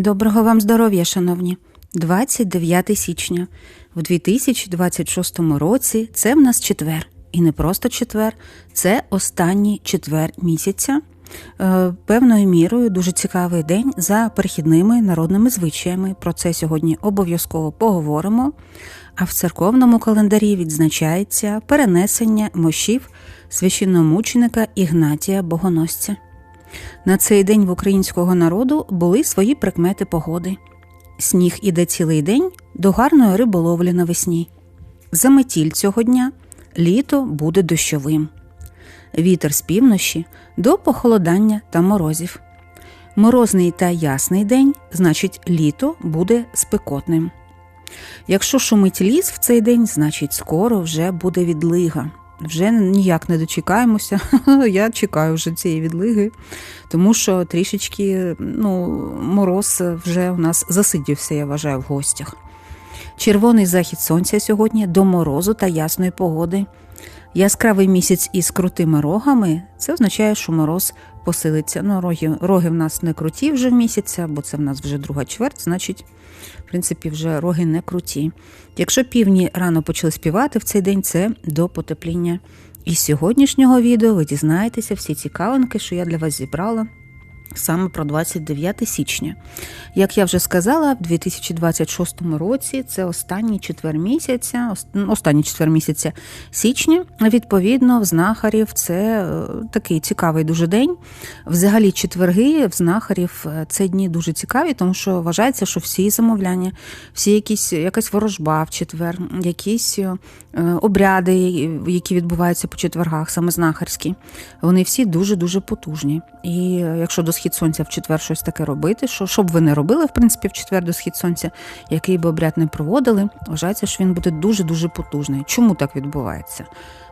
Доброго вам здоров'я, шановні! 29 січня в 2026 році це в нас четвер. І не просто четвер, це останній четвер місяця. Е, Певною мірою дуже цікавий день за перехідними народними звичаями. Про це сьогодні обов'язково поговоримо. А в церковному календарі відзначається перенесення мощів священномученика Ігнатія Богоносця. На цей день в українського народу були свої прикмети погоди. Сніг іде цілий день до гарної риболовлі навесні. За метіль цього дня літо буде дощовим. Вітер з півночі до похолодання та морозів. Морозний та ясний день, значить, літо буде спекотним. Якщо шумить ліс в цей день, значить скоро вже буде відлига. Вже ніяк не дочекаємося. Я чекаю вже цієї відлиги, тому що трішечки ну, мороз вже у нас засидівся, я вважаю, в гостях. Червоний захід сонця сьогодні до морозу та ясної погоди. Яскравий місяць із крутими рогами це означає, що мороз посилиться. Ну, роги, роги в нас не круті вже в місяця, бо це в нас вже друга чверть, значить, в принципі, вже роги не круті. Якщо півні рано почали співати в цей день, це до потепління. І з сьогоднішнього відео ви дізнаєтеся всі цікавинки, що я для вас зібрала. Саме про 29 січня. Як я вже сказала, в 2026 році це останній четвер місяця, останній четвер місяця січня. Відповідно, в знахарів це е, такий цікавий дуже день. Взагалі, четверги в знахарів е, це дні дуже цікаві, тому що вважається, що всі замовляння, всі якісь якась ворожба в четвер, якісь е, обряди, які відбуваються по четвергах, саме знахарські, вони всі дуже дуже потужні. І якщо схід сонця в четвер щось таке робити, що що б ви не робили, в принципі, в четвер до схід сонця, який би обряд не проводили, вважається, що він буде дуже-дуже потужний. Чому так відбувається?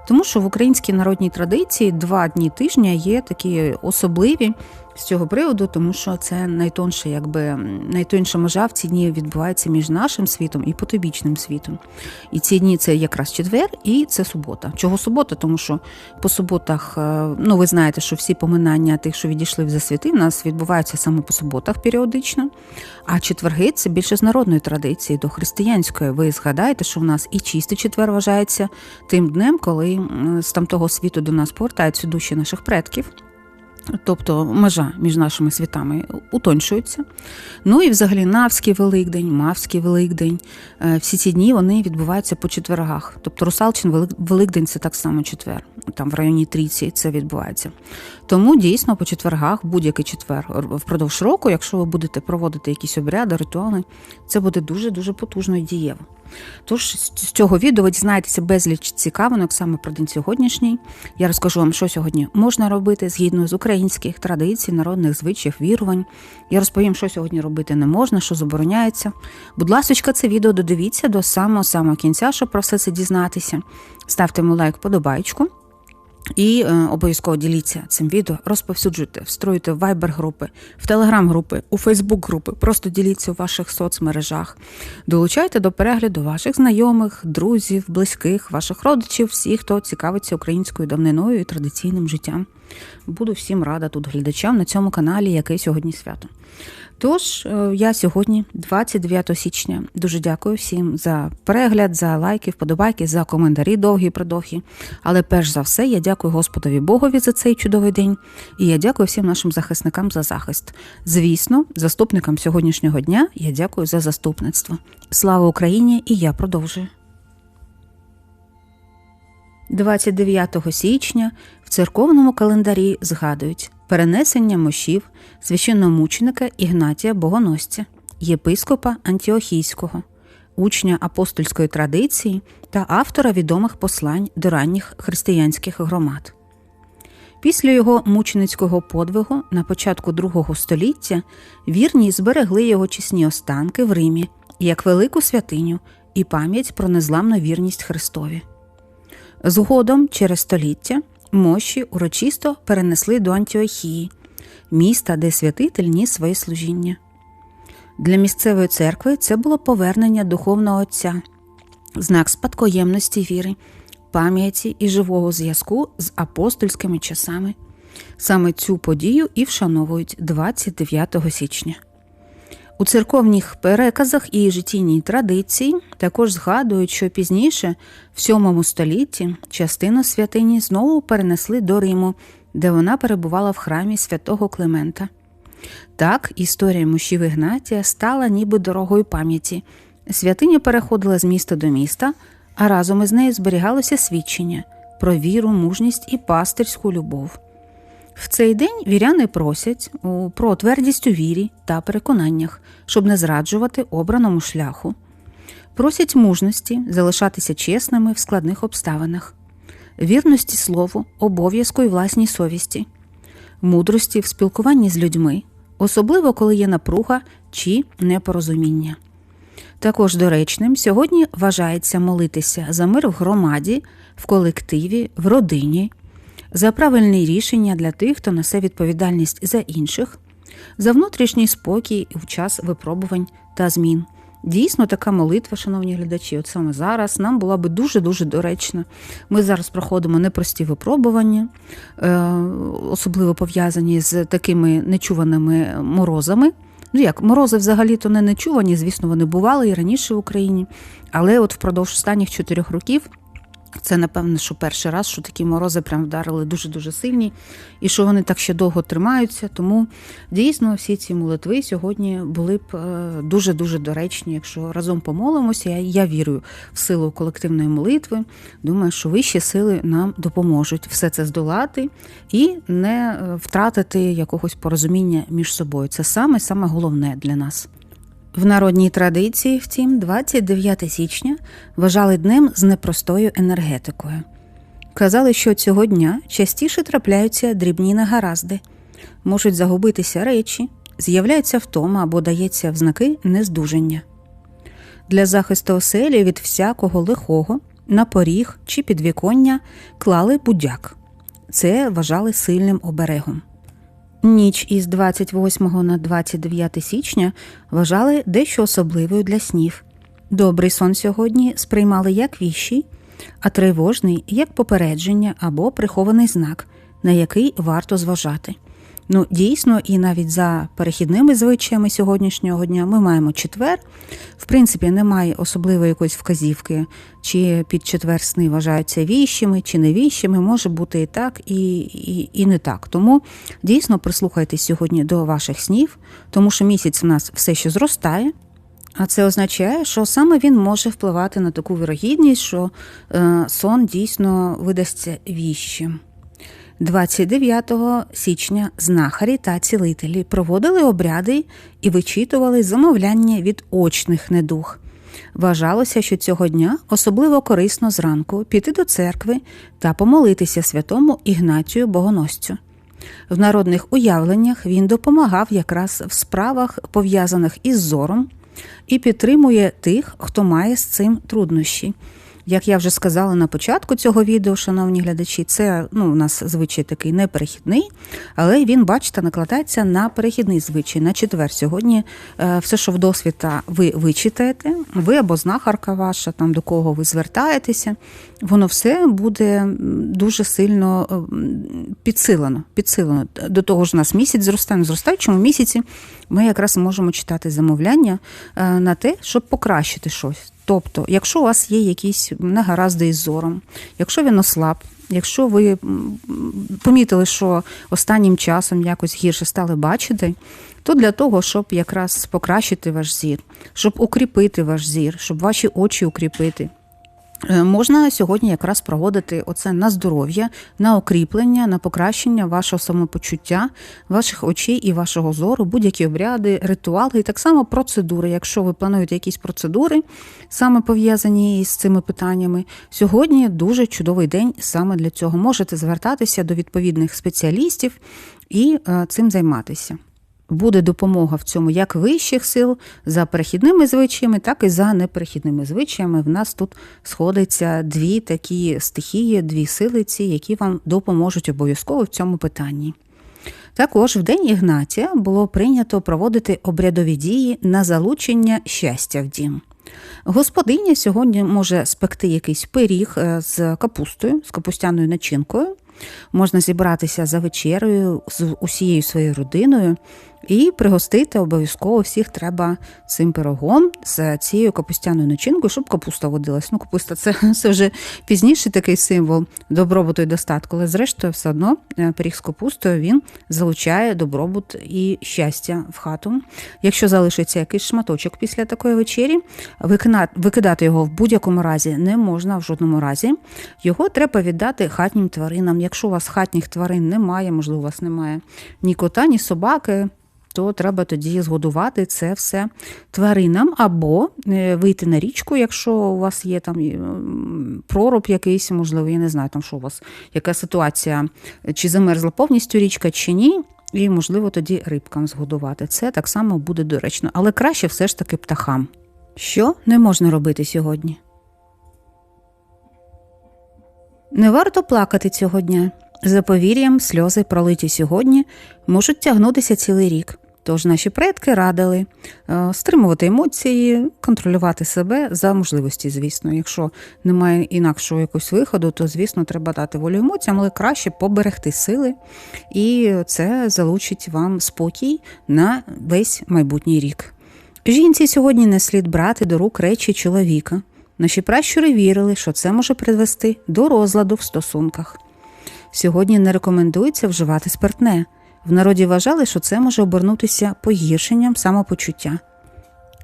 Тому що в українській народній традиції два дні тижня є такі особливі з цього приводу, тому що це найтонше, якби найтонша межа в ці дні відбувається між нашим світом і потобічним світом. І ці дні це якраз четвер і це субота. Чого субота? Тому що по суботах, е, ну ви знаєте, що всі поминання тих, що відійшли в засвіти, в нас відбуваються саме по суботах періодично. А четверги це більше з народної традиції до християнської. Ви згадаєте, що в нас і чистий четвер вважається тим днем, коли з тамтого світу до нас повертаються душі наших предків. Тобто межа між нашими світами утончується. Ну і взагалі Навський Великдень, Мавський Великдень. Е, всі ці дні вони відбуваються по четвергах. Тобто Русалчин Великдень це так само четвер, там в районі Трійці це відбувається. Тому дійсно по четвергах, будь-який четвер впродовж року, якщо ви будете проводити якісь обряди, ритуали, це буде дуже-дуже потужно і дієво. Тож з цього відео ви дізнаєтеся безліч цікавинок саме про день сьогоднішній. Я розкажу вам, що сьогодні можна робити згідно з українських традицій, народних звичаїв, вірувань. Я розповім, що сьогодні робити не можна, що забороняється. Будь ласка, це відео додивіться до самого самого кінця, щоб про все це дізнатися. Ставте йому лайк, подобайку. І е, обов'язково діліться цим відео, розповсюджуйте, встроюйте в вайбер-групи, в телеграм-групи, у Фейсбук-групи. Просто діліться у ваших соцмережах, долучайте до перегляду ваших знайомих, друзів, близьких, ваших родичів, всіх, хто цікавиться українською давниною і традиційним життям. Буду всім рада тут глядачам на цьому каналі, яке сьогодні свято. Тож, е, я сьогодні, 29 січня, дуже дякую всім за перегляд, за лайки, вподобайки, за коментарі довгі продовгі. Але перш за все, я дякую Господові Богові за цей чудовий день, і я дякую всім нашим захисникам за захист. Звісно, заступникам сьогоднішнього дня я дякую за заступництво. Слава Україні! І я продовжую. 29 січня в церковному календарі згадують перенесення мощів священномученика Ігнатія Богоносця, єпископа Антіохійського, учня апостольської традиції та автора відомих послань до ранніх християнських громад. Після його мученицького подвигу на початку другого століття вірні зберегли його чесні останки в Римі як велику святиню і пам'ять про незламну вірність Христові. Згодом, через століття, мощі урочисто перенесли до Антіохії, міста, де святитель ніс своє служіння. Для місцевої церкви це було повернення духовного отця, знак спадкоємності віри, пам'яті і живого зв'язку з апостольськими часами. Саме цю подію і вшановують 29 січня. У церковних переказах і життєній традиції також згадують, що пізніше, в VII столітті, частину святині знову перенесли до Риму, де вона перебувала в храмі святого Климента. Так, історія мощів Ігнатія стала ніби дорогою пам'яті. Святиня переходила з міста до міста, а разом із нею зберігалося свідчення про віру, мужність і пастирську любов. В цей день віряни просять про твердість у вірі та переконаннях, щоб не зраджувати обраному шляху, просять мужності залишатися чесними в складних обставинах, вірності слову, обов'язку і власній совісті, мудрості в спілкуванні з людьми, особливо коли є напруга чи непорозуміння. Також доречним сьогодні вважається молитися за мир в громаді, в колективі, в родині за правильні рішення для тих, хто несе відповідальність за інших, за внутрішній спокій в час випробувань та змін. Дійсно, така молитва, шановні глядачі, от саме зараз нам була би дуже-дуже доречна. Ми зараз проходимо непрості випробування, е, особливо пов'язані з такими нечуваними морозами. Ну як, морози взагалі-то не нечувані, звісно, вони бували і раніше в Україні, але от впродовж останніх чотирьох років це, напевно, що перший раз, що такі морози прям вдарили дуже-дуже сильні, і що вони так ще довго тримаються. Тому дійсно всі ці молитви сьогодні були б е, дуже-дуже доречні. Якщо разом помолимося, я, я вірю в силу колективної молитви. Думаю, що вищі сили нам допоможуть все це здолати і не е, втратити якогось порозуміння між собою. Це саме саме головне для нас. В народній традиції, втім, 29 січня вважали днем з непростою енергетикою. Казали, що цього дня частіше трапляються дрібні негаразди, можуть загубитися речі, з'являється втома або дається в знаки нездужання. Для захисту оселі від всякого лихого на поріг чи підвіконня клали будяк. Це вважали сильним оберегом. Ніч із 28 на 29 січня вважали дещо особливою для снів. Добрий сон сьогодні сприймали як віщий, а тривожний як попередження або прихований знак, на який варто зважати. Ну, дійсно, і навіть за перехідними звичаями сьогоднішнього дня ми маємо четвер. В принципі, немає особливої якоїсь вказівки, чи під четвер сни вважаються віщими, чи не віщими. Може бути і так, і, і, і не так. Тому дійсно прислухайтесь сьогодні до ваших снів, тому що місяць у нас все ще зростає. А це означає, що саме він може впливати на таку вірогідність, що е, сон дійсно видасться віщим. 29 січня знахарі та цілителі проводили обряди і вичитували замовляння від очних недух. Вважалося, що цього дня особливо корисно зранку піти до церкви та помолитися святому Ігнатію Богоносцю. В народних уявленнях він допомагав якраз в справах, пов'язаних із зором, і підтримує тих, хто має з цим труднощі. Як я вже сказала на початку цього відео, шановні глядачі, це ну, у нас звичай такий неперехідний, але він, бачите, накладається на перехідний звичай, на четвер. Сьогодні е, все, що в досвіта ви вичитаєте, ви або знахарка ваша, там до кого ви звертаєтеся, воно все буде дуже сильно е, підсилено. підсилено. До того ж, у нас місяць зростає, на зростаючому місяці ми якраз можемо читати замовляння е, на те, щоб покращити щось. Тобто, якщо у вас є якісь негаразди із зором, якщо він ослаб, якщо ви помітили, що останнім часом якось гірше стали бачити, то для того, щоб якраз покращити ваш зір, щоб укріпити ваш зір, щоб ваші очі укріпити, можна сьогодні якраз проводити оце на здоров'я, на укріплення, на покращення вашого самопочуття, ваших очей і вашого зору, будь-які обряди, ритуали і так само процедури. Якщо ви плануєте якісь процедури, саме пов'язані з цими питаннями, сьогодні дуже чудовий день саме для цього. Можете звертатися до відповідних спеціалістів і е, цим займатися буде допомога в цьому як вищих сил за перехідними звичаями, так і за неперехідними звичаями. В нас тут сходяться дві такі стихії, дві силиці, які вам допоможуть обов'язково в цьому питанні. Також в День Ігнатія було прийнято проводити обрядові дії на залучення щастя в дім. Господиня сьогодні може спекти якийсь пиріг е, з капустою, з капустяною начинкою. Можна зібратися за вечерею з усією своєю родиною І пригостити обов'язково всіх треба цим пирогом з цією капустяною начинкою, щоб капуста водилась. Ну, капуста це, це вже пізніший такий символ добробуту і достатку, але зрештою, все одно е, пиріг з капустою він залучає добробут і щастя в хату. Якщо залишиться якийсь шматочок після такої вечері, викидати його в будь-якому разі не можна в жодному разі. Його треба віддати хатнім тваринам. Якщо у вас хатніх тварин немає, можливо, у вас немає ні кота, ні собаки. То треба тоді згодувати це все тваринам, або е, вийти на річку, якщо у вас є там проруб якийсь, можливо, я не знаю, там що у вас, яка ситуація, чи замерзла повністю річка, чи ні. І, можливо, тоді рибкам згодувати. Це так само буде доречно, але краще все ж таки птахам. Що не можна робити сьогодні? Не варто плакати цього дня. За повір'ям, сльози, пролиті сьогодні, можуть тягнутися цілий рік. Тож наші предки радили е, стримувати емоції, контролювати себе за можливості, звісно. Якщо немає інакшого якогось виходу, то, звісно, треба дати волю емоціям, але краще поберегти сили, і це залучить вам спокій на весь майбутній рік. Жінці сьогодні не слід брати до рук речі чоловіка. Наші пращури вірили, що це може привести до розладу в стосунках. Сьогодні не рекомендується вживати спиртне. В народі вважали, що це може обернутися погіршенням самопочуття.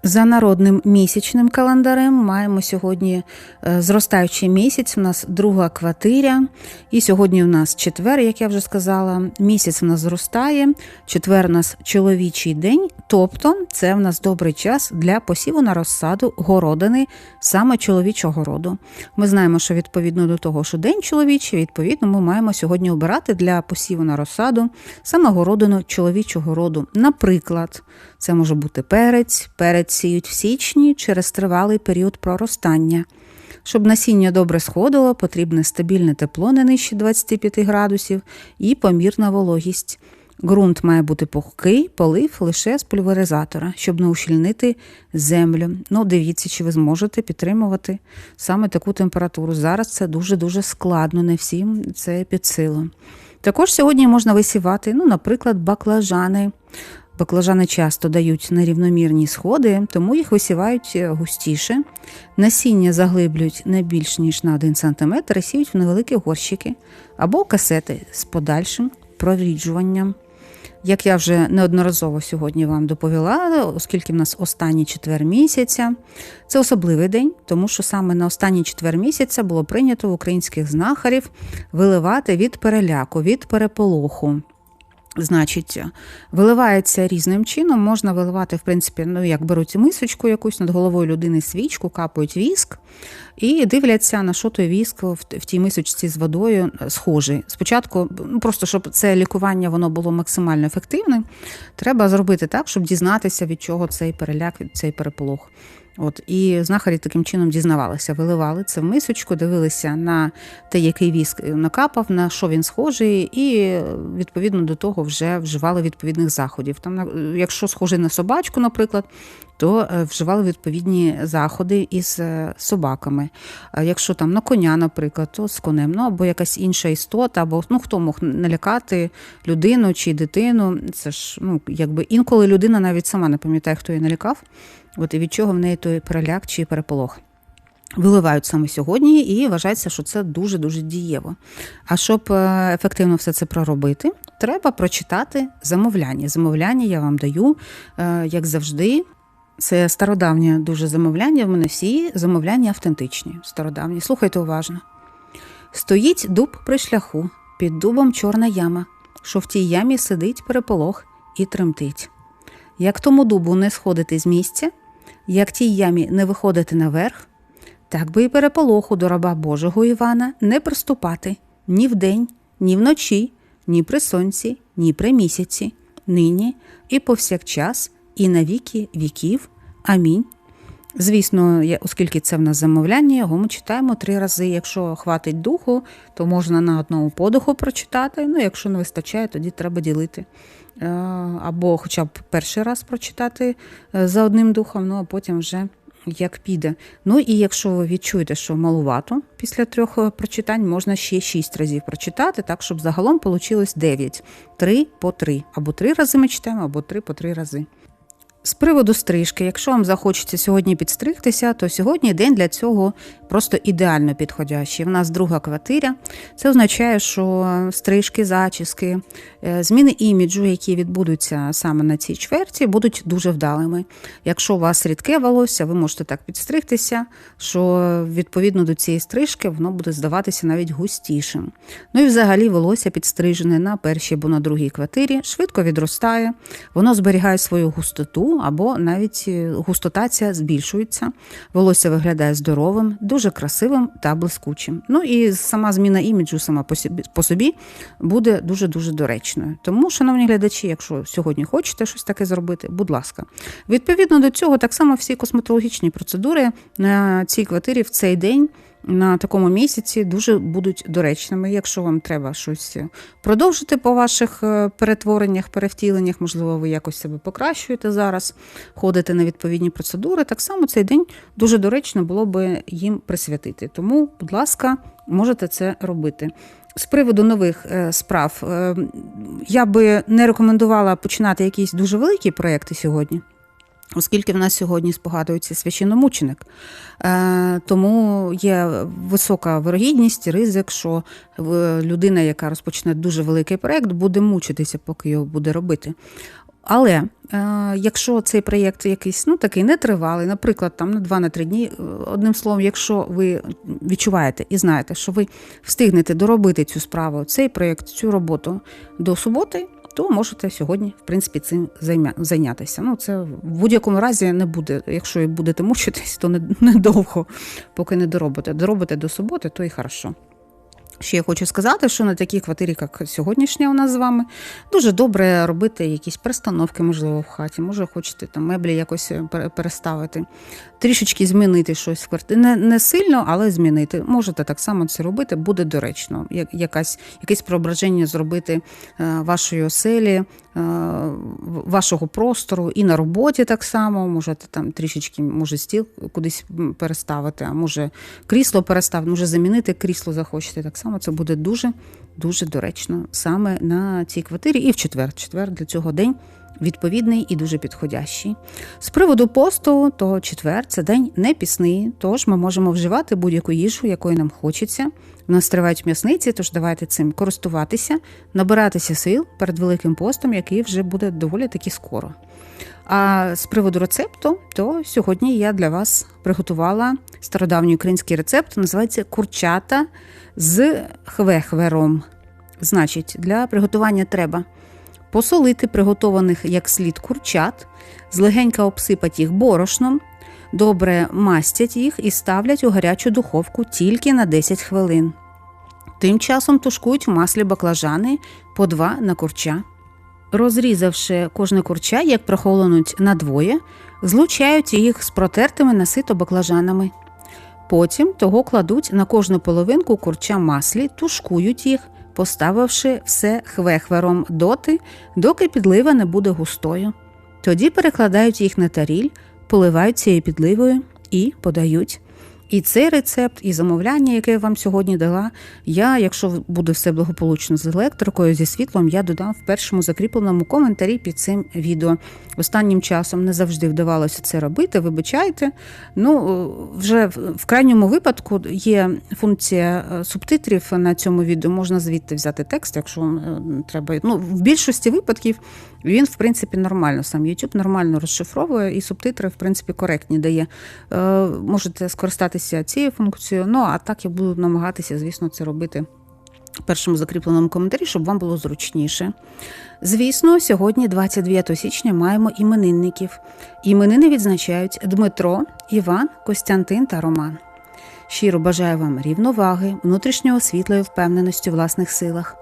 За народним місячним календарем маємо сьогодні е, зростаючий місяць, у нас друга квартиря, і сьогодні у нас четвер, як я вже сказала, місяць у нас зростає, четвер у нас чоловічий день, тобто це в нас добрий час для посіву на розсаду городини саме чоловічого роду. Ми знаємо, що відповідно до того, що день чоловічий, відповідно, ми маємо сьогодні обирати для посіву на розсаду саме городину чоловічого роду. Наприклад, це може бути перець, перець сіють в січні через тривалий період проростання. Щоб насіння добре сходило, потрібне стабільне тепло не нижче 25 градусів і помірна вологість. Ґрунт має бути пухкий, полив лише з пульверизатора, щоб не ущільнити землю. Ну, дивіться, чи ви зможете підтримувати саме таку температуру. Зараз це дуже-дуже складно, не всім це під силу. Також сьогодні можна висівати, ну, наприклад, баклажани. Баклажани часто дають нерівномірні сходи, тому їх висівають е, густіше. Насіння заглиблюють не більш ніж на 1 см і сіють в невеликі горщики або касети з подальшим проріджуванням. Як я вже неодноразово сьогодні вам доповіла, оскільки в нас останній четвер місяця, це особливий день, тому що саме на останній четвер місяця було прийнято в українських знахарів виливати від переляку, від переполоху. Значить, виливається різним чином, можна виливати, в принципі, ну, як беруть мисочку якусь над головою людини свічку, капають віск і дивляться, на що той віск в, в тій мисочці з водою схожий. Спочатку, ну просто щоб це лікування воно було максимально ефективним, треба зробити так, щоб дізнатися, від чого цей переляк, цей переполох. От І знахарі таким чином дізнавалися, виливали це в мисочку, дивилися на те, який віск накапав, на що він схожий, і відповідно до того вже вживали відповідних заходів. Там, Якщо схожий на собачку, наприклад, то е, вживали відповідні заходи із е, собаками. Якщо там на коня, наприклад, то з конем, ну або якась інша істота, або ну хто мог налякати людину чи дитину. Це ж ну якби інколи людина навіть сама не пам'ятає, хто її налякав. От і від чого в неї той переляк чи переполох. Виливають саме сьогодні і вважається, що це дуже-дуже дієво. А щоб е, ефективно все це проробити, треба прочитати замовляння. Замовляння я вам даю, е, як завжди. Це стародавнє дуже замовляння. В мене всі замовляння автентичні. Стародавні. Слухайте уважно. Стоїть дуб при шляху, під дубом чорна яма, що в тій ямі сидить переполох і тремтить. Як тому дубу не сходити з місця, як тій ямі не виходити наверх, так би і переполоху до раба Божого Івана не приступати ні вдень, ні вночі, ні при сонці, ні при місяці, нині і повсякчас, і на віки віків. Амінь. Звісно, оскільки це в нас замовляння, його ми читаємо три рази. Якщо хватить духу, то можна на одному подуху прочитати. Ну, якщо не вистачає, тоді треба ділити. Е, або хоча б перший раз прочитати е, за одним духом, ну а потім вже як піде. Ну і якщо ви відчуєте, що малувато після трьох е, прочитань, можна ще шість разів прочитати, так щоб загалом вийшло 9. Три по три. Або три рази ми читаємо, або три по три рази. З приводу стрижки, якщо вам захочеться сьогодні підстригтися, то сьогодні день для цього просто ідеально підходящий. У нас друга квартира. Це означає, що стрижки, зачіски, е, зміни іміджу, які відбудуться саме на цій чверті, будуть дуже вдалими. Якщо у вас рідке волосся, ви можете так підстригтися, що відповідно до цієї стрижки воно буде здаватися навіть густішим. Ну і взагалі волосся підстрижене на першій або на другій квартирі, швидко відростає, воно зберігає свою густоту або навіть е, густотація збільшується, волосся виглядає здоровим, дуже красивим та блискучим. Ну і сама зміна іміджу сама по собі буде дуже-дуже доречною. Тому, шановні глядачі, якщо сьогодні хочете щось таке зробити, будь ласка. Відповідно до цього, так само всі косметологічні процедури на цій квартирі в цей день на такому місяці дуже будуть доречними. Якщо вам треба щось продовжити по ваших е, перетвореннях, перевтіленнях, можливо, ви якось себе покращуєте зараз, ходите на відповідні процедури, так само цей день дуже доречно було би їм присвятити. Тому, будь ласка, можете це робити. З приводу нових е, справ е, я би не рекомендувала починати якісь дуже великі проекти сьогодні. Оскільки в нас сьогодні спогадується священномученик, е, тому є висока вирогідність, ризик, що людина, яка розпочне дуже великий проєкт, буде мучитися, поки його буде робити. Але е, якщо цей проєкт якийсь ну такий нетривалий, наприклад, там на 2-3 дні, е, одним словом, якщо ви відчуваєте і знаєте, що ви встигнете доробити цю справу, цей проєкт, цю роботу до суботи, то можете сьогодні, в принципі, цим зайнятися. Ну, це в будь-якому разі не буде. Якщо і будете мучитись, то недовго, поки не доробите. Доробите до суботи, то і хорошо. Ще я хочу сказати, що на такій квартирі, як сьогоднішня у нас з вами, дуже добре робити якісь перестановки, можливо, в хаті. Може, хочете там меблі якось е, переставити, трішечки змінити щось в квартирі. Не не сильно, але змінити. Можете так само це робити, буде доречно. Якась, Якесь преображення зробити е, вашої оселі, Е, вашого простору і на роботі так само. Можете там трішечки, може, стіл кудись переставити, а може крісло переставити, може замінити крісло захочете. Так само це буде дуже дуже доречно саме на цій квартирі і в четвер. Четвер для цього день. Відповідний і дуже підходящий. З приводу посту, то четвер це день не пісний, тож ми можемо вживати будь-яку їжу, якої нам хочеться. В нас тривають м'ясниці, тож давайте цим користуватися, набиратися сил перед Великим постом, який вже буде доволі таки скоро. А з приводу рецепту, то сьогодні я для вас приготувала стародавній український рецепт, називається курчата з хвехвером. Значить, для приготування треба посолити приготованих як слід курчат, злегенька обсипати їх борошном, добре мастять їх і ставлять у гарячу духовку тільки на 10 хвилин. Тим часом тушкують в маслі баклажани по два на курча. Розрізавши кожне курча, як прохолонуть надвоє, злучають їх з протертими насито баклажанами. Потім того кладуть на кожну половинку курча маслі, тушкують їх, поставивши все хвехвером доти, доки підлива не буде густою. Тоді перекладають їх на таріль, поливають цією підливою і подають. І цей рецепт, і замовляння, яке я вам сьогодні дала, я, якщо буде все благополучно з електрикою, зі світлом, я додам в першому закріпленому коментарі під цим відео. Останнім часом не завжди вдавалося це робити. Вибачайте. Ну, вже в крайньому випадку є функція е, субтитрів на цьому відео. Можна звідти взяти текст, якщо е, треба. Ну, в більшості випадків він, в принципі, нормально сам YouTube нормально розшифровує і субтитри, в принципі, коректні дає. Е, можете скористатися цією функцією. Ну а так я буду намагатися, звісно, це робити. В першому закріпленому коментарі, щоб вам було зручніше. Звісно, сьогодні, 29 січня, маємо іменинників. Іменини відзначають Дмитро, Іван, Костянтин та Роман. Щиро бажаю вам рівноваги, внутрішнього світла і впевненості в власних силах.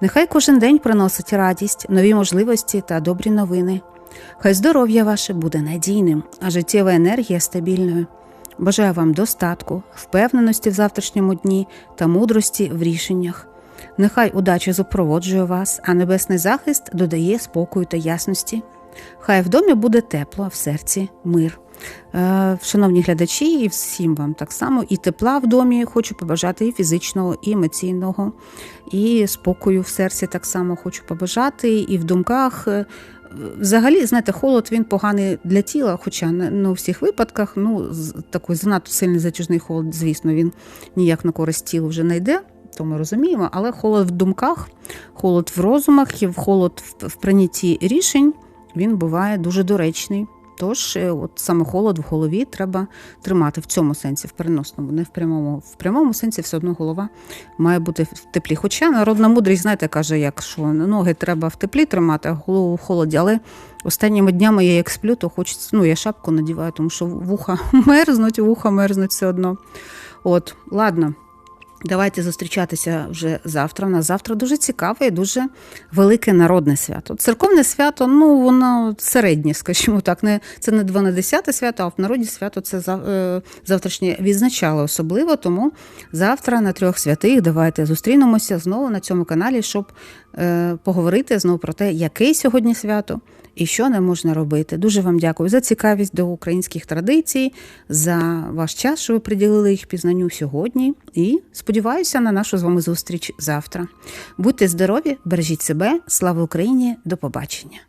Нехай кожен день приносить радість, нові можливості та добрі новини. Хай здоров'я ваше буде надійним, а життєва енергія стабільною. Бажаю вам достатку, впевненості в завтрашньому дні та мудрості в рішеннях. Нехай удача запроводжує вас, а небесний захист додає спокою та ясності. Хай в домі буде тепло, а в серці мир. Е, Шановні глядачі, і всім вам так само і тепла в домі хочу побажати, і фізичного, і емоційного, і спокою в серці так само хочу побажати, і в думках. Взагалі, знаєте, холод він поганий для тіла, хоча не ну у всіх випадках. Ну, такий занадто сильний затяжний холод, звісно, він ніяк на користь тілу вже не йде, то ми розуміємо. Але холод в думках, холод в розумах і холод в прийнятті рішень він буває дуже доречний. Тож, е, от саме холод в голові треба тримати в цьому сенсі, в переносному, не в прямому. В прямому сенсі все одно голова має бути в теплі. Хоча народна мудрість, знаєте, каже, як що ноги треба в теплі тримати, а голову в холоді. Але останніми днями я як сплю, то хочеться, ну я шапку надіваю, тому що вуха мерзнуть, вуха мерзнуть все одно. От, ладно. Давайте зустрічатися вже завтра. У нас завтра дуже цікаве і дуже велике народне свято. Церковне свято, ну воно середнє, скажімо так. Не це не 12 свято, а в народі свято це е, завтрашнє відзначали особливо. Тому завтра на трьох святих давайте зустрінемося знову на цьому каналі, щоб е, поговорити знову про те, яке сьогодні свято і що не можна робити. Дуже вам дякую за цікавість до українських традицій, за ваш час, що ви приділили їх пізнанню сьогодні. І сподіваюся на нашу з вами зустріч завтра. Будьте здорові, бережіть себе, слава Україні, до побачення.